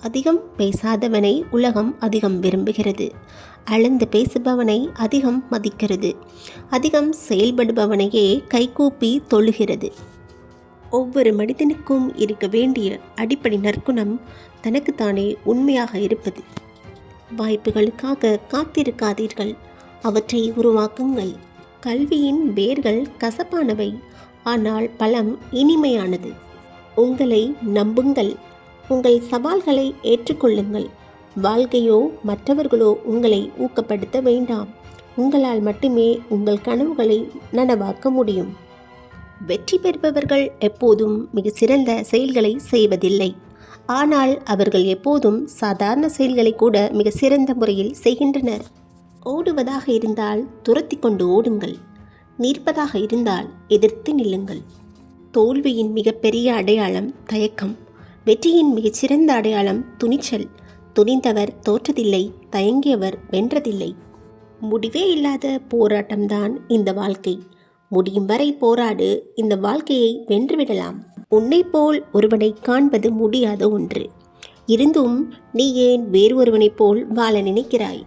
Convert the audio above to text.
அதிகம் பேசாதவனை உலகம் அதிகம் விரும்புகிறது. அளந்து பேசுபவனை அதிகம் மதிக்கிறது. அதிகம் செயல்படுபவனையே கைகூப்பி தொழுகிறது. ஒவ்வொரு மனிதனுக்கும் இருக்க வேண்டிய அடிப்படை நற்குணம் தனக்குத்தானே உண்மையாக இருப்பது. வாய்ப்புகளுக்காக காத்திருக்காதீர்கள். அவற்றை உருவாக்குங்கள். கல்வியின் வேர்கள் கசப்பானவை. ஆனால் பலம் இனிமையானது. உங்களை நம்புங்கள். உங்கள் சவால்களை ஏற்றுக்கொள்ளுங்கள். வாழ்க்கையோ மற்றவர்களோ உங்களை ஊக்கப்படுத்த வேண்டாம். உங்களால் மட்டுமே உங்கள் கனவுகளை நனவாக்க முடியும். வெற்றி பெறுபவர்கள் எப்போதும் மிக சிறந்த செயல்களை செய்வதில்லை. ஆனால் அவர்கள் எப்போதும் சாதாரண செயல்களை கூட மிக சிறந்த முறையில் செய்கின்றனர். ஓடுவதாக இருந்தால் துரத்தி கொண்டு ஓடுங்கள். நிற்பதாக இருந்தால் எதிர்த்து நில்லுங்கள். தோல்வியின் மிகப்பெரிய அடையாளம் தயக்கம். வெற்றியின் மிகச்சிறந்த அடையாளம் துணிச்சல். துணிந்தவர் தோற்றதில்லை தயங்கியவர் வென்றதில்லை. முடிவே இல்லாத போராட்டம்தான் இந்த வாழ்க்கை. முடியும் வரை போராடு இந்த வாழ்க்கையை வென்றுவிடலாம். உன்னை போல் ஒருவனை காண்பது முடியாத ஒன்று. இருந்தும் நீ ஏன் வேறு ஒருவனைப் போல் வாழ நினைக்கிறாய்?